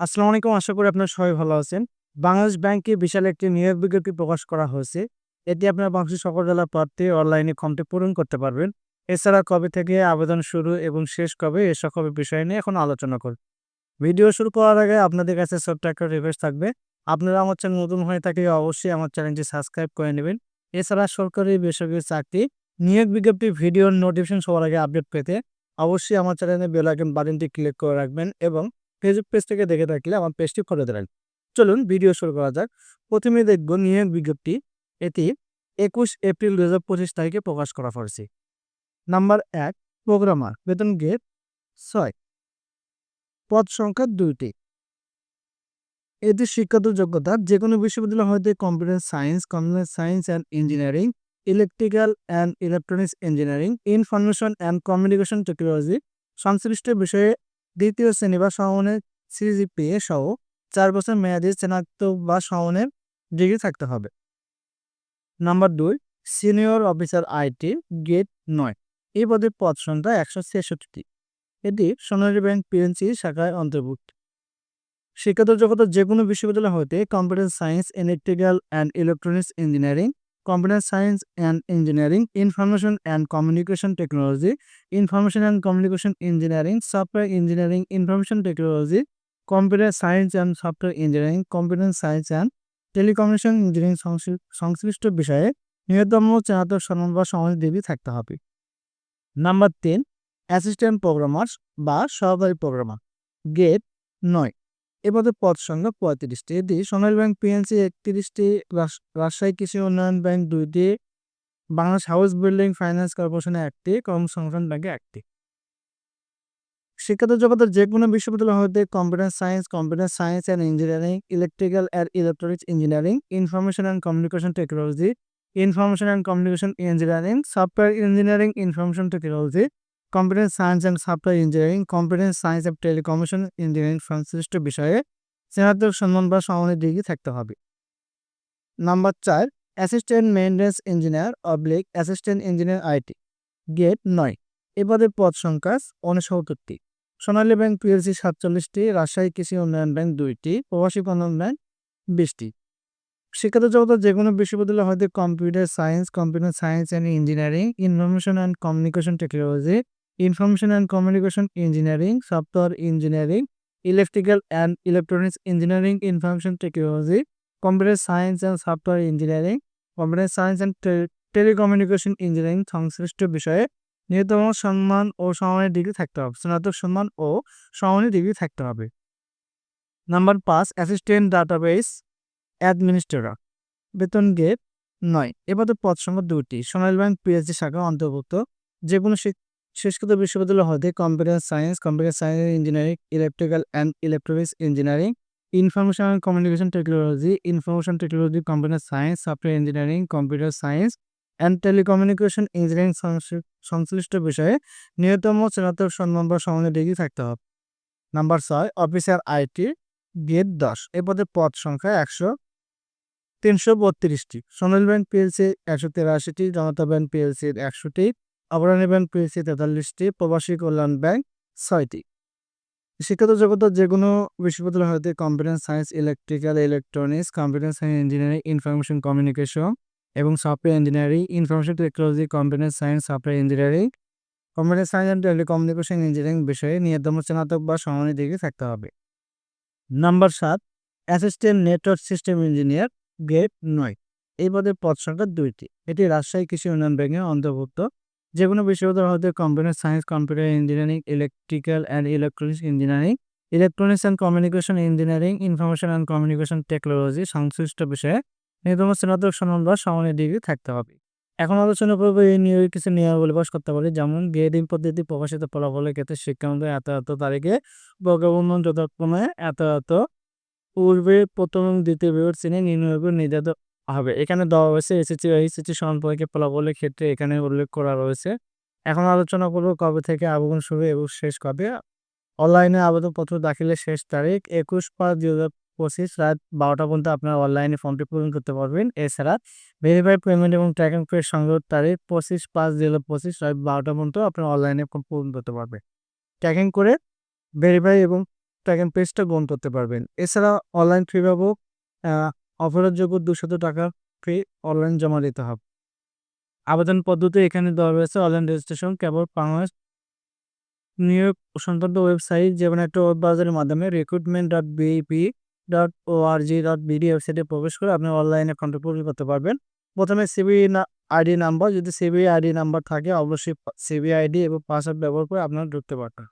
আসসালামু আলাইকুম। আশা করি আপনার সবাই ভালো আছেন। বাংলাদেশ ব্যাংকে বিশাল একটি নিয়োগ বিজ্ঞপ্তি প্রকাশ করা হয়েছে। এটি আপনার বাংলাদেশের সকল জেলা প্রার্থী অনলাইনে ফর্মটি পূরণ করতে পারবেন। এছাড়া কবে থেকে আবেদন শুরু এবং শেষ কবে এ সকল বিষয় নিয়ে এখন আলোচনা করব ভিডিও শুরু করার আগে আপনাদের কাছে ছোট্ট একটা রিকোয়েস্ট থাকবে। আপনারা আমার চ্যানেল নতুন হয়ে থাকে অবশ্যই আমার চ্যানেলটি সাবস্ক্রাইব করে নেবেন। এছাড়া সরকারি বেসরকারি চাকরি, নিয়োগ বিজ্ঞপ্তি, ভিডিওর নোটিফিকেশন সবার আগে আপডেট পেতে অবশ্যই আমার চ্যানেলে বেল আইকন বাটনটি ক্লিক করে রাখবেন এবং ফেসবুক পেজ থেকে দেখে থাকলে আমার পেজটি ফলো দেবেন। চলুন ভিডিও শুরু করা যাক। প্রথমে দেখব নিয়োগ বিজ্ঞপ্তি। এটি একুশ এপ্রিল দু হাজার পঁচিশ তারিখে প্রকাশ করা হয়েছে। নাম্বার এক, প্রোগ্রামার। বেতন গেট ছয়। পদ সংখ্যা দুইটি। এটি শিক্ষাগত যোগ্যতা। যে কোনো বিশ্ববিদ্যালয় হতে computer science computer science and engineering electrical and electronics engineering information and communication technology সংশ্লিষ্ট বিষয়ে দ্বিতীয় শ্রেণি বা সমমানের সিজিপিএ সহ চার বছর মেয়াদি স্নাতক বা সমমানের ডিগ্রি থাকতে হবে। নাম্বার দুই, সিনিয়র অফিসার আইটি গেট নয়। এই পদের পদ সংখ্যা একশো ছেষট্টি। এটি সোনালী ব্যাংক পিএনসি শাখায় অন্তর্ভুক্ত। শিক্ষাগত জগতের যে কোনো বিশ্ববিদ্যালয় হতে computer science, electrical and electronics engineering computer science and engineering information and communication technology information and communication engineering software engineering information technology computer science and software engineering computer science and telecommunication engineering সংশ্লিষ্ট বিষয়ে ন্যূনতম স্নাতক সম্মান বা সমাজ degree থাকতে হবে number তিন অ্যাসিস্ট্যান্ট প্রোগ্রামার্স বা সহকারী প্রোগ্রামার গেট নয় এবারে পদ সংখ্যা পঁয়ত্রিশটি। এটি সোনালী ব্যাংক পিএনসি একত্রিশটি রাজশাহী কৃষি উন্নয়ন ব্যাংক দুইটি, Bangladesh house building finance corporation একটি, কর্মসংস্থান ব্যাংকে একটি। শিক্ষাগত জগতের যে কোনো বিশ্ববিদ্যালয় হতে computer science computer science and engineering, electrical and electronics engineering, information and communication technology, information and communication engineering, software engineering, information technology computer science and software engineering computer science and telecommunication engineering সংশ্লিষ্ট বিষয়ে স্নাতক সম্মান বা সমানের degree থাকতে হবে। Number চার assistant maintenance engineer oblique assistant engineer IT gate নয় এবারে পদ সংখ্যা উনসত্তরটি। সোনালী ব্যাংক পিএলসি সাতচল্লিশটি, রাজশাহী কৃষি উন্নয়ন ব্যাংক দুইটি, প্রবাসী কল্যাণ ব্যাংক বিশটি। শিক্ষাগত জগতের যে কোনো বিশ্ববিদ্যালয় হয়তো computer science computer science and engineering information and communication technology information and communication engineering software engineering electrical and electronics engineering information technology computer science and software engineering computer science and telecommunication engineering সংশ্লিষ্ট বিষয়ে ন্যূনতম সম্মান ও সমানের degree থাকতে হবে। স্নাতক সম্মান ও সমানের ডিগ্রি থাকতে হবে। নাম্বার পাঁচ অ্যাসিস্ট্যান্ট ডাটাবেস অ্যাডমিনিস্ট্রেটর বেতন গেট নয়। এবারে পদ সংখ্যা দুটি সোনালী ব্যাংক পিএইচডি শাখা অন্তর্ভুক্ত। যে কোনো শিক্ষিত বিশ্ববিদ্যালয় হতে computer science computer science engineering electrical and electronics engineering information and communication technology information technology computer science software engineering computer science and telecommunication engineering সংশ্লিষ্ট বিষয়ে ন্যূনতম স্নাতক সম্মান সমানের ডিগ্রি থাকতে হবে। নাম্বার ছয় অফিসার আইটি গেট দশ, এ পদে পদ সংখ্যা একশো তিনশো বত্রিশটি। সোনালী ব্যাংক পিএলসি একশো তেরাশিটি জনতা ব্যাংক পিএলসির একশোটি। অগ্রণী ব্যাংক পিএলসি তেতাল্লিশটি, প্রবাসী কল্যাণ ব্যাংক ছয়টি। শিক্ষাগত জগতের যে কোনো বিশ্ববিদ্যালয় হতে computer science, electrical electronics, computer science engineering, information communication এবং software engineering, information technology, computer science, software engineering, computer science and telecommunication engineering বিষয়ে নিয়তম স্নাতক বা সমানের ডিগ্রি থাকতে হবে। নাম্বার সাত, assistant network system engineer grade নয়। এই পদের পদ সংখ্যা দুইটি। এটি রাজশাহী কৃষি উন্নয়ন ব্যাংকের অন্তর্ভুক্ত যে কোনো বিশ্ববিদ্যালয় হতে computer science computer engineering electrical and electronics engineering electronics and communication engineering information and communication technology সংশ্লিষ্ট বিষয়ে নিয়তম স্নাতক সনদ বা সমানের ডিগ্রি থাকতে হবে। এখন আলোচনা করব এই নিয়োগ কিছু নিয়মাবলী বাস করতে পারি যেমন গ্রেডিং পদ্ধতি, প্রকাশিত ফলাফলের ক্ষেত্রে শিক্ষামন্ত্রী এত এত তারিখে বর্গবন্ধন যথাক্রমে এত এত পূর্বে প্রথম দ্বিতীয় বিভাগ শ্রেণি নির্ণয় নির্ধারিত হবে। এখানে দেওয়া হয়েছে এসএসসি ও এইচএসসি সমান পরীক্ষা ফলাফলের ক্ষেত্রে এখানে উল্লেখ করা রয়েছে। এখন আলোচনা করব কবে থেকে আবেদন শুরু এবং শেষ কবে। অনলাইনে আবেদনপত্র দাখিলের শেষ তারিখ একুশ পাঁচ দুই হাজার পঁচিশ রাত বারোটা পর্যন্ত আপনারা অনলাইনে ফর্মটি পূরণ করতে পারবেন। এছাড়া ভেরিফাই পেমেন্ট এবং ট্র্যাকিং পের সংগ্রহ তারিখ পঁচিশ পাঁচ দুই হাজার পঁচিশ রাত বারোটা পর্যন্ত আপনারা অনলাইনে ফর্ম পূরণ করতে পারবেন। ট্র্যাকিং করে ভেরিফাই এবং ট্র্যাকিং পেজটা গ্রহণ করতে পারবেন। এছাড়া অনলাইন ফি পাবো অফারের দুশত টাকা ফি অনলাইন জমা দিতে হবে। আবেদন পদ্ধতি এখানে দেওয়া রয়েছে। অনলাইন রেজিস্ট্রেশন, কেবল বাংলাদেশ নিয়োগ সংক্রান্ত ওয়েবসাইট যেমন একটা ওয়েব ব্রাউজারের মাধ্যমে recruitment dot BP dot O R G dot BD ওয়েবসাইটে প্রবেশ করে আপনি অনলাইনে কন্ট্যাক্ট করতে পারবেন। প্রথমে সিবি আইডি নাম্বার যদি সিবি আইডি নাম্বার থাকে, অবশ্যই সিবি আইডি এবং পাসওয়ার্ড ব্যবহার করে আপনারা ঢুকতে পারবেন।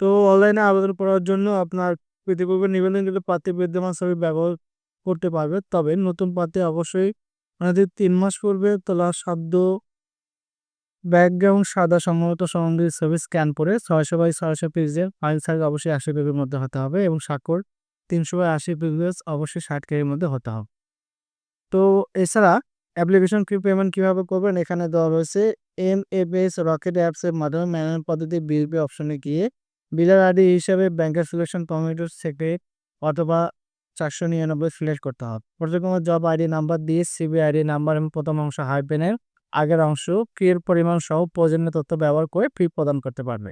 তো অনলাইনে আবেদন করার জন্য আপনার পৃথিবীর নিবেদনকৃত প্রার্থী বিদ্যমান ছবি ব্যবহার করতে পারবে। তবে নতুন প্রার্থী অবশ্যই আমাদের তিন মাস পূর্বে তোলা সাধ্য ব্যাকগ্রাউন্ড সাদা সম্ভবত সম্বন্ধিত ছবি স্ক্যান করে ছয়শো বাই ছয়শো পেজের ফাইল সাইজ অবশ্যই আশি পেজের মধ্যে হতে হবে এবং স্বাক্ষর তিনশো বাই আশি পেজ অবশ্যই ষাট কেজির মধ্যে হতে হবে। তো এছাড়া অ্যাপ্লিকেশন ফি পেমেন্ট কীভাবে করবেন? এখানে দেওয়া রয়েছে এম এস রকেট অ্যাপসের মাধ্যমে ম্যানুয়াল পদ্ধতি বিল পে অপশনে গিয়ে বিলার আইডি হিসাবে ব্যাংকের সিলেকশন কমিটির থেকে অথবা চারশো নিরানব্বই সিলেক্ট করতে হবে। পর্যক্রম জব আইডি নাম্বার দিয়ে সিবি আইডি নাম্বার এবং প্রথম অংশ হাইপেনের আগের অংশ ফির পরিমাণ সহ প্রয়োজনীয় তথ্য ব্যবহার করে ফি প্রদান করতে পারবে।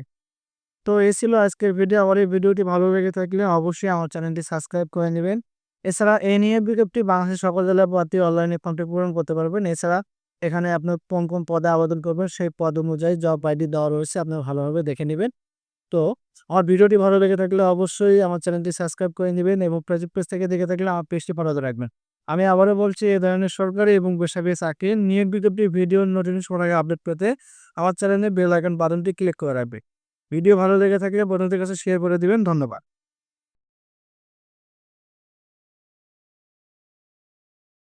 তো এই ছিল আজকের ভিডিও আমার এই ভিডিওটি ভালো লেগে থাকলে অবশ্যই আমার চ্যানেলটি সাবস্ক্রাইব করে নেবেন। এছাড়া এই নিয়ে বিজ্ঞপ্তি বাংলাদেশের সকল জেলার প্রার্থী অনলাইনে ফর্মটি পূরণ করতে পারবেন। এছাড়া এখানে আপনার কোন কোন পদে আবেদন করবেন সেই পদ অনুযায়ী জব আইডি দেওয়া রয়েছে, আপনি ভালোভাবে দেখে নেবেন। তো আমার ভিডিওটি ভালো লেগে থাকলে অবশ্যই আমার চ্যানেলটি সাবস্ক্রাইব করে নেবেন এবং ফেসবুক পেজ থেকে দেখে থাকলে আমার পেজটি ফলো রাখবেন। আমি আবারও বলছি, এ ধরনের সরকারি এবং বেসরকারি চাকরি নিয়োগ বিজ্ঞপ্তি ভিডিও নোটিফিকেশন আগে আপডেট পেতে আমার চ্যানেলে বেল আইকন বাটনটি ক্লিক করে রাখবে। ভিডিও ভালো লেগে থাকলে বন্ধুদের কাছে শেয়ার করে দিবেন। ধন্যবাদ।